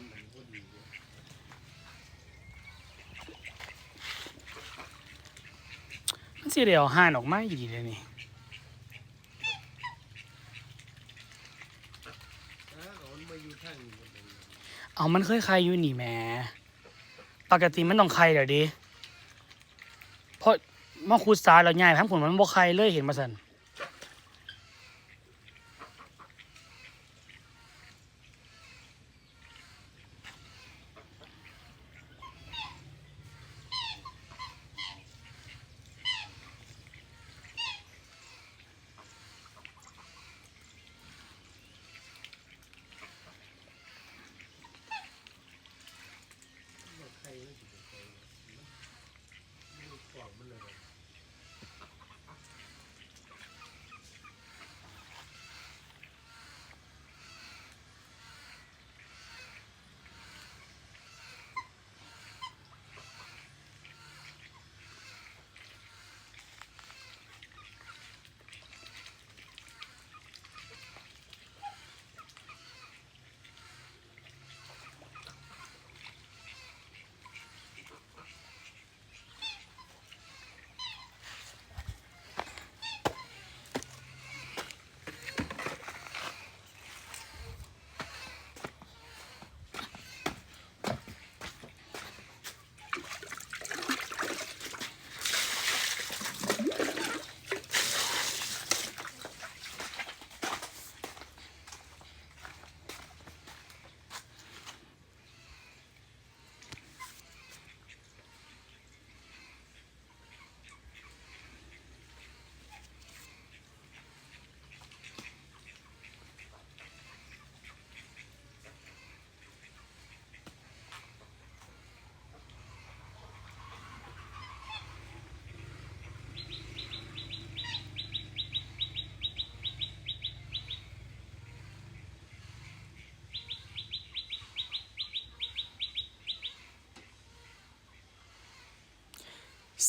ามันพอดีเลยมันสิเดียวห่านออกมาอีกเลยนี่ถ้าเขามาอยู่ทางนี้หมดเลยเอามันเคยใครอยู่นี่แหมปกติมันต้องใครเดี๋ยวดิเพราะมาคูดซาแล้วง่ทั้งผลมันบ่ใครเลยเห็นมาสัน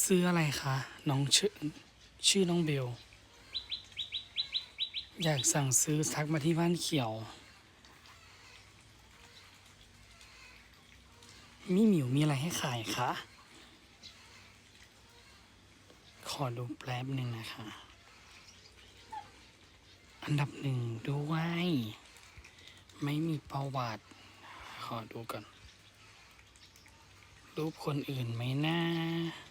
ซื้ออะไรคะ น้องชื่อชื่อน้องเบล อยากสั่งซื้อทักมาที่บ้านเขียว มีหมิวมีอะไรให้ขายคะ ขอดูแป๊บหนึ่งนะคะ อันดับหนึ่งด้วย ไม่มีประวัติ ขอดูก่อนรูปคนอื่นไหมนะส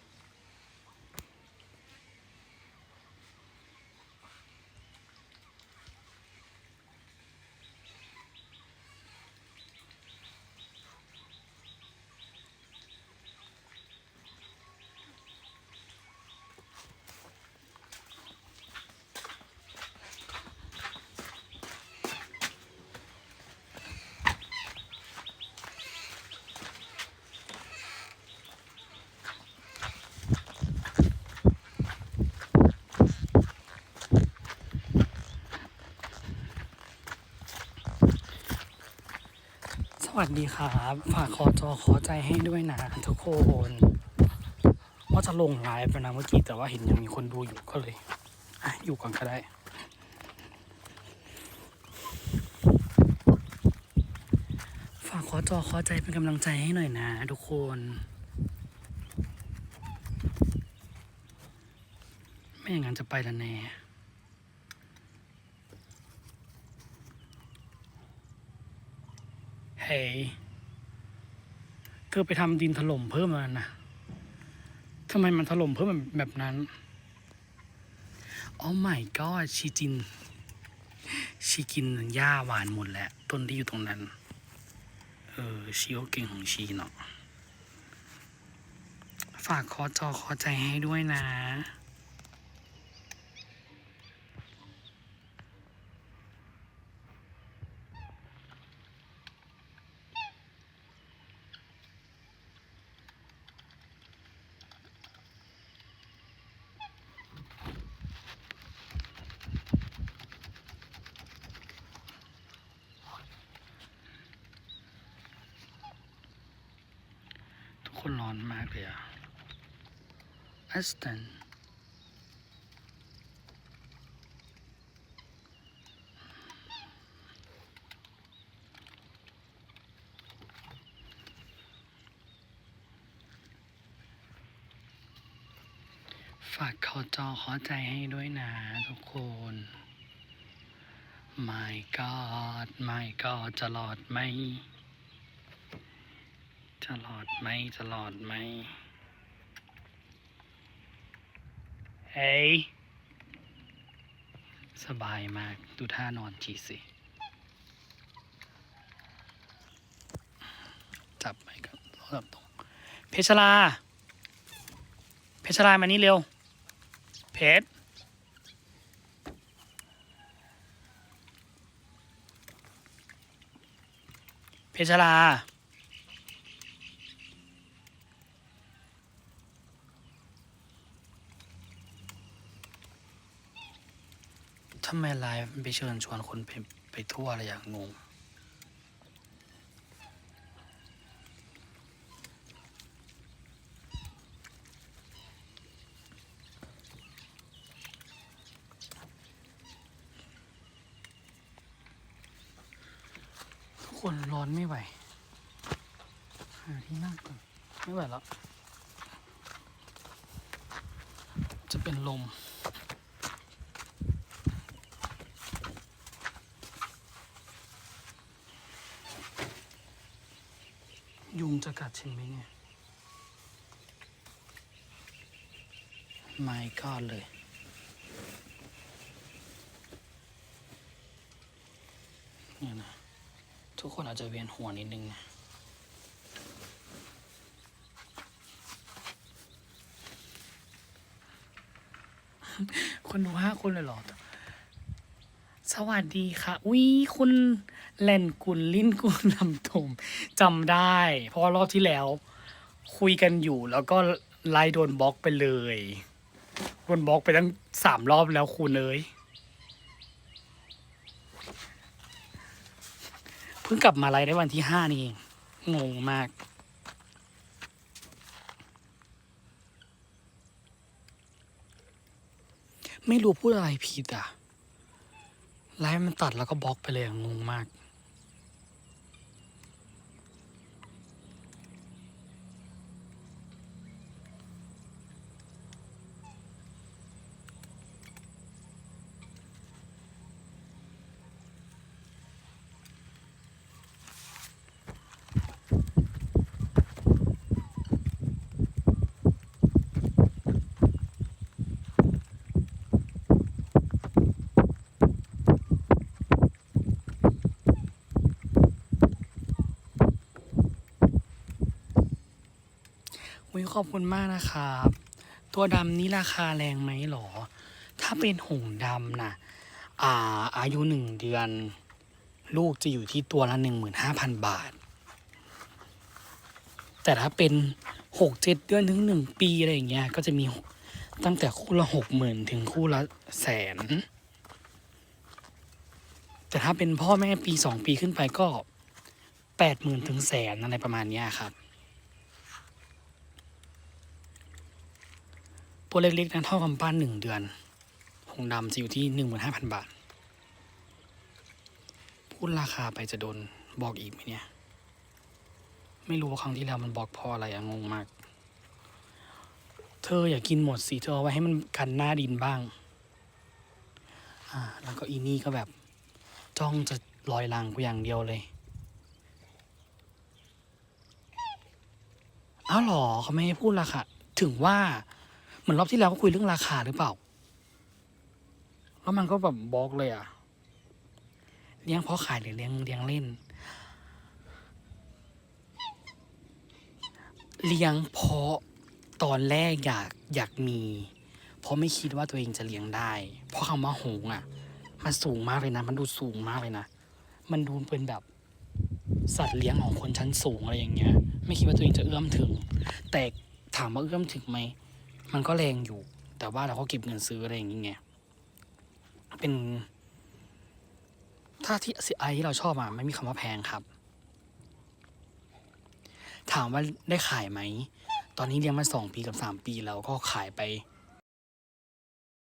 วัสดีครับ ฝากขอจอขอใจให้ด้วยนะทุกคนว่าจะลงไลฟ์ไปนะเมื่อกี้แต่ว่าเห็นยังมีคนดูอยู่ก็เลยออยู่ก่อนก็ได้ ฝากขอจอขอใจเป็นกำลังใจให้หน่อยนะทุกคน ไม่อย่างนั้นจะไปละแน่ เฮ้เธอไปทำดินถล่มเพิ่มแล้วนะทำไมมันถล่มเพิ่มแบบนั้นโอ้ my god ชีจิน ชีกินหญ้าหวานหมดแล้ว ต้นที่อยู่ตรงนั้น เออ ชีก็เก่งของชีเนาะฝากขอจอขอใจให้ด้วยนะ คนร้อนมากเลยอะแอสตันฝากขอจอขอใจให้ด้วยนะทุกคน My God My God จะหลอดไหม จะหลอดไหมจะหลอดไหมเฮ้ยสบายมากดูท่านอนจีสิจับไปกันจับตรงเพชรลา เพชรลามานี่เร็ว เพชรเพชรลา ทำไมไลฟ์ไปเชิญชวนคนไปไปทั่วอะไรอย่างงงทุกคนร้อนไม่ไหวหาที่นั่งก่อนไม่ไหวแล้ว จะเป็นลม ยุงจะกัดฉันไหมเนี่ย ไม่ก็เลย เนี่ยนะ ทุกคนอาจจะเวียนหัวนิดนึงนะคนดูห้าคนเลยเหรอ สวัสดีค่ะ อุ้ยคุณแลนกุลลิ้นกุลลำถมจำได้ เพราะว่ารอบที่แล้ว คุยกันอยู่แล้วก็ไล่โดนบล็อกไปเลยโดนบล็อกไปตั้งสามรอบแล้วคุณเอ้ยเพิ่งกลับมาไลฟ์ได้วันที่ห้านี่เองงงมาก ไม่รู้พูดอะไรผิดอะ ไลฟ์มันตัดแล้วก็บล็อกไปเลยอะงงมาก อุ้ยขอบคุณมากนะครับ ตัวดำนี้ราคาแรงไหมหรอ ถ้าเป็นหงส์ดำนะอ่า อายุหนึ่งเดือน ลูกจะอยู่ที่ตัวละหนึ่งหมื่นห้าพันบาท แต่ถ้าเป็นหกเจ็ดเดือนถึงหนึ่งปีอะไรอย่างเงี้ย ก็จะมีตั้งแต่คู่ละหกหมื่นถึงคู่ละแสน แต่ถ้าเป็นพ่อแม่ปีสองปีขึ้นไปก็แปดหมื่นถึงแสนอะไรประมาณเนี้ยครับ ตัวเล็กๆนะเท่ากำปั้นหนึ่งเดือนหงดำจะอยู่ที่หนึ่งหมื่นห้าพันบาท พูดราคาไปจะโดนบอกอีกไหมเนี่ย ไม่รู้ว่าครั้งที่แล้วมันบอกพออะไรอะงงมาก เธออย่ากินหมดสิเธอเอาไว้ให้มันกันหน้าดินบ้าง อ่า แล้วก็อีนี่ก็แบบ จ้องจะลอยลังกูอย่างเดียวเลยอ้าวหรอเขาไม่ให้พูดราคาถึงว่า เหมือนรอบที่แล้วก็คุยเรื่องราคาหรือเปล่า แล้วมันก็แบบบล็อกเลยอะเลี้ยงเพราะขายหรือเลี้ยงเลี้ยงเล่น เลี้ยงเพราะตอนแรกอยากอยากมี เพราะไม่คิดว่าตัวเองจะเลี้ยงได้ เพราะคำว่าหงอะมันสูงมากเลยนะ มันดูสูงมากเลยนะ มันดูเป็นแบบสัตว์เลี้ยงของคนชั้นสูงอะไรอย่างเงี้ย ไม่คิดว่าตัวเองจะเอื้อมถึง แต่ถามว่าเอื้อมถึงไหม มันก็แรงอยู่ แต่ว่าเราก็เก็บเงินซื้ออะไรอย่างเงี้ยเป็น ถ้าที่ไอที่เราชอบอะไม่มีคำว่าแพงครับ ถามว่าได้ขายไหม ตอนนี้เลี้ยงมาสองปีกับสามปีแล้วก็ขายไป